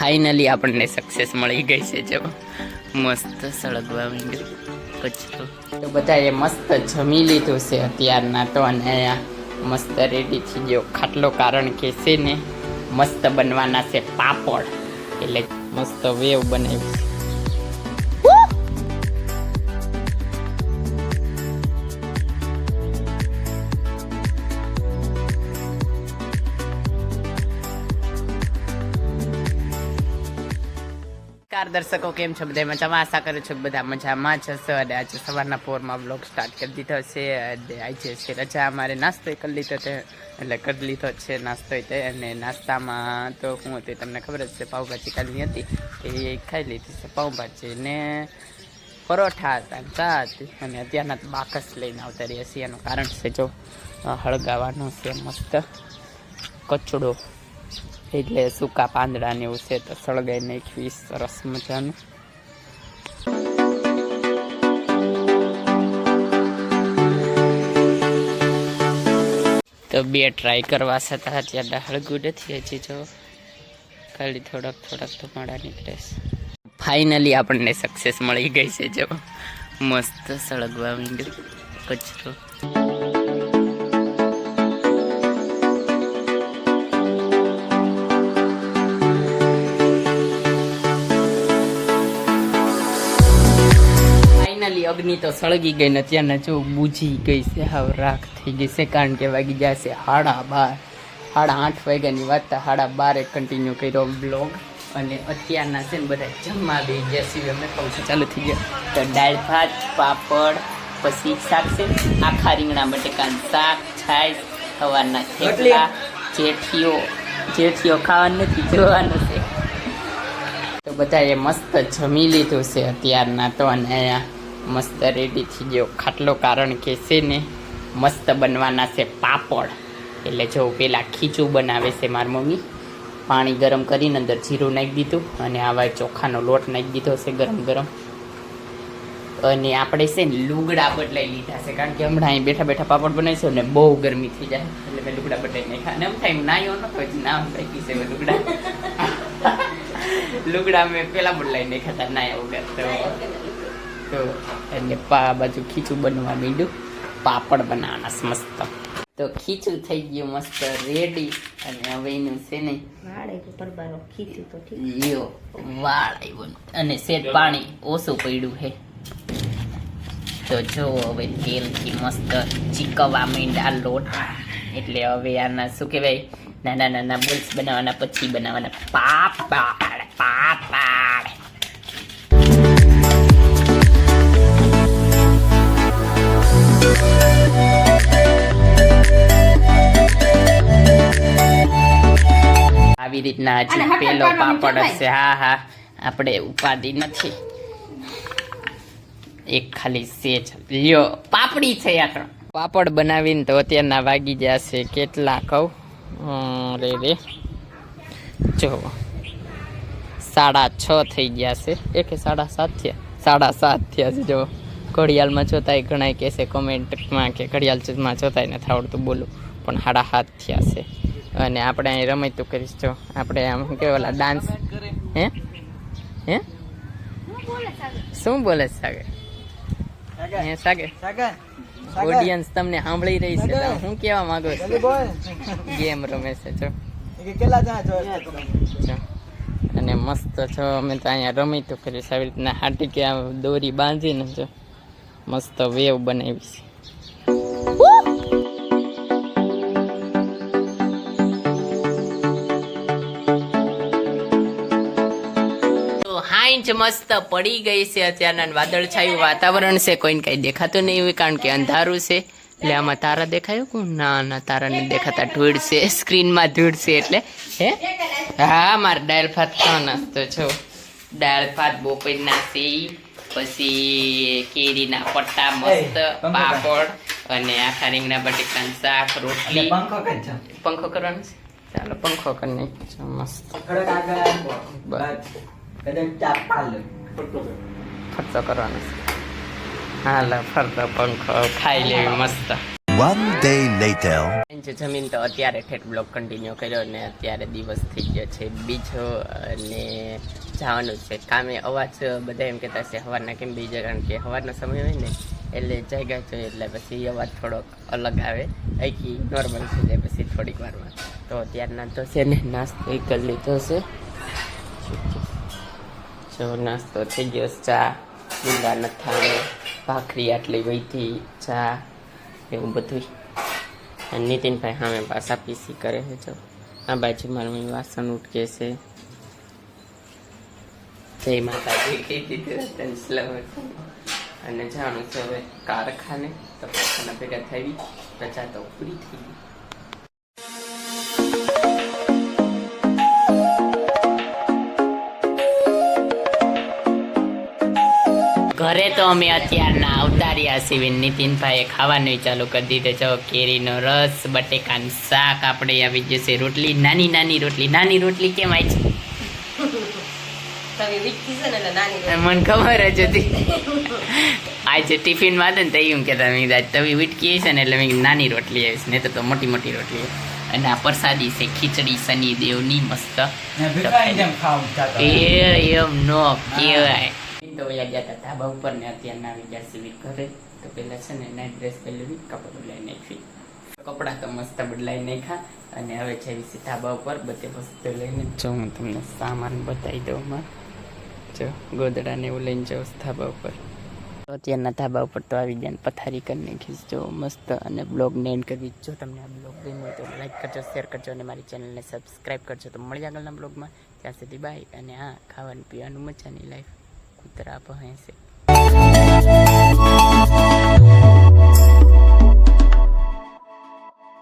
Finally આપણને success મળી ગઈ છે, જો. મસ્ત સળગવા માંડ્યું. કચરો તો બધાએ મસ્ત જમી લીધું છે અત્યારના તો, અને મસ્ત રેડી થઈ ગયો. ખાટલો કારણ કે છે ને, મસ્ત બનવાના છે પાપડ. એટલે મસ્ત વેવ બનાવી નમસ્કાર દર્શકો કેમ છો? બધા મજામાં આશા કરું છું બધા મજામાં જ હશો. અને આજે સવારના પોરમાં બ્લોગ સ્ટાર્ટ કરી દીધો છે. અને આજે છે રજા. અમારે નાસ્તો કરી લીધો છે એટલે કરી લીધો છે નાસ્તો તે. અને નાસ્તામાં તો હું હતી તમને ખબર જ છે, પાઉંભાજી કાલની હતી. એ ખાઈ લીધી છે પાઉંભાજી ને પરોઠા હતા ચા હતી અને અત્યારના તો બાકસ લઈને આવતા રહ્યા છીએ. એનું કારણ છે જો, હળગાવાનો છે મસ્ત કચડો. એટલે સૂકા પાંદડા ને એવું છે તો સળગાઈ નાખવી સરસ મજાનું. તો બે ટ્રાય કરવા છતાં અત્યારે હળગું નથી, હજી જો ખાલી થોડાક થોડાક ધુમાડા નીકળે છે. ફાઇનલી આપણને સક્સેસ મળી ગઈ છે, જો. મસ્ત સળગવા માંડ્યું કચરો. અગ્નિ તો સળગી ગઈ ને અત્યારના જો બુજી ગઈ છે. હાવ રાખ થઈ ગઈ છે. કારણ કે વાગી ગયા છે હાડા બાર. સાડા આઠ વાગ્યાની વાત તો સાડા બારે કન્ટિન્યુ કર્યો બ્લોગ અને અત્યારના છે ને બધા જમવા બે ગયા સિવાય અમે કહું છું ચાલુ થઈ ગયા. તો દાળ ભાત પાપડ પછી શાક છે. આખા રીંગણા બટેકાનું શાક છાશ સવારના થેપલા જેઠીઓ. જેઠીઓ ખાવાનું નથી જોવાનું છે. તો બધાએ મસ્ત જમી લીધું છે અત્યારના તો. અને અહીંયા મસ્ત રેડી થઈ ગયો. ખાટલો કારણ કે છે ને મસ્ત બનવાના છે પાપડ. એટલે જો પેલા ખીચું બનાવે છે મારી મમ્મી. પાણી ગરમ કરીને અંદર જીરું નાખી દીધું અને આવા ચોખાનો લોટ નાખી દીધો છે ગરમ ગરમ. અને આપણે છે ને લુગડા બદલાઈ લીધા છે. કારણ કે હમણાં અહીં બેઠા બેઠા પાપડ બનાવીશું ને બહુ ગરમી થઈ જાય. એટલે મેં લુગડા બદલાઈ નાખ્યા. અને એમ થાય નાયો નતો હજી નામ નાખી છે લુગડા. લુગડા મેં પેલા બદલાઈ નાખ્યા હતા નાયા વગર તો. તો એટલે પા બાજુ ખીચું બનવા માંડ્યું. પાપડ બનાવવાના મસ્ત. તો ખીચું થઈ ગયું મસ્ત રેડી અને હવે એનું છે ને વાળે લ્યો આવ્યો. અને સેજ પાણી ઓછું પડ્યું હે. તો જો હવે તેલથી મસ્ત ચીકવા માંડ્યા લોટ. એટલે હવે આના શું કહેવાય? નાના નાના બોલ્સ બનાવવાના પછી બનાવવાના પાપડ. પાપડ. રીતના હજી પેલો પાપડ હશે. હા હા. આપણે ઉપાધિ નથી. એક ખાલી સેજ. લ્યો પાપડી છે યાર પાપડ બનાવીને તો અત્યારના વાગી જશે. કેટલા કહું? રે રે. જો. સાડા છ થઈ ગયા છે. એ સાડા સાત થયા? સાડા સાત થયા છે જો. ઘડિયાળમાં જોતાય ઘણા કહેશે કોમેન્ટમાં કે ઘડિયાળમાં જોતાય નથી આવડતું બોલું. પણ સાડા સાત થયા છે. અને આપણે અહીં રમતું કરીશ જો. આપણે આમ શું કહેવાય ઓલા ડાન્સ હે? હે? શું બોલે છે સાગર. હે સાગર? ઓડિયન્સ તમને સાંભળી રહી છે હું કેવા માંગુ છું? ગેમ રમે છે જો. જો. અને મસ્ત છો અમે તો અહીંયા રમી તો કરીશ. આવી રીતના હાટી કે દોરી બાંધીને જો મસ્ત વેવ બનાવી છે. તો મસ્ત પડી ગઈ છે અત્યારના વાદળછાયું વાતાવરણ છે. કોઈને કઈ દેખાતું નહીં હોય કારણ કે અંધારું છે. એટલે આમાં તારા દેખાયું કોણ? ના ના તારા ને દેખાતા. ધૂળ છે. સ્ક્રીનમાં ધૂળ છે એટલે. હે? હા મારે દાળ ભાત ખાવા તો છો. દાળ ભાત બોપરના છે પછી કેરીના પટ્ટા મસ્ત પાપડ અને આખા રીંગણા બટેકાનું શાક રોટલી. પંખો કરવાનો છે? ચાલો પંખો કરી નાખીશું મસ્ત. ફરતો કરવાનો છે. હાલ ફરતો પંખો ખાઈ લેવી મસ્ત. વન ડે લેટર જમીન તો અત્યારે ઠેઠ બ્લોક કન્ટિન્યુ કર્યો ને અત્યારે દિવસ થઈ ગયો છે બીજો અને જવાનું છે. કામે અવાજ બધા એમ કહેતા છે સવારના કેમ બીજો કારણ કે સવારનો સમય હોય ને એટલે જાગ્યા જોઈએ એટલે પછી અવાજ થોડોક અલગ આવે. અહીંથી નોર્મલ થઈ જાય પછી થોડીક વારમાં. તો અત્યારના તો છે ને નાસ્તો ય કરી લીધો છે. જો નાસ્તો થઈ ગયો. ચા. લીલા નથાણું ભાખરી આટલી વહીથી ચા. એવું બધું. અને નીતિનભાઈ સામે પાછા પીસી કરે છે, જો. આ બાજુ મારું વાસણ ઉટકે છે. જય માતાજી. કહી દીધું અને જાણું છે હવે કારખાને. તો કારખાના ભેગા થઈ, રજા તો પૂરી થઈ ગઈ. ઘરે તો અમે અત્યારના અવતાર્યા સિવિન નીતિનભાઈએ ખાવાનું ચાલુ કરી દીધું. છે કેરીનો રસ બટેકાનું શાક આપણે આવી જશે રોટલી નાની નાની રોટલી. નાની રોટલી કેમ આવી છે? છે મને ખબર જ હતી. આજે ટિફિનમાં હતું ને તો એવું કહેતા મેં કીધું તવી વીટકી છે ને એટલે મેં નાની રોટલી આવીશ ને તો મોટી મોટી રોટલી. અને આ પ્રસાદી છે ખીચડી શનિ દેવની મસ્ત એ એમ નો કહેવાય. તો વયા ગયા હતા ધાબા ઉપર ને અત્યારના આવી ગયા સીવી ઘરે. તો પેલા છે ને નાઇટ ડ્રેસ પહેરી કપડાં બદલાઈ નાખી કપડાં તો મસ્ત બદલાઈ નાખ્યા અને હવે છે વિશે ધાબા ઉપર, બધે વસ્તુ લઈને. જો હું તમને સામાન બતાવી દઉં માં જો, ગોદડા ને એવું લઈને જાઉં ધાબા ઉપર. તો અત્યારના ધાબા ઉપર તો આવી ગયા પથારી કરી નાખીશ જો, મસ્ત. અને બ્લોગને એન્ડ કરવી જો તમને આ બ્લોગ ગમ્યો હોય તો લાઈક કરજો શેર કરજો અને મારી ચેનલને સબસ્ક્રાઈબ કરજો. તો મળી આગળના બ્લોગમાં ત્યાં સુધી બાય અને હા, ખાવાનું પીવાનું મજાની લાઈફ Cutrapos en secreto.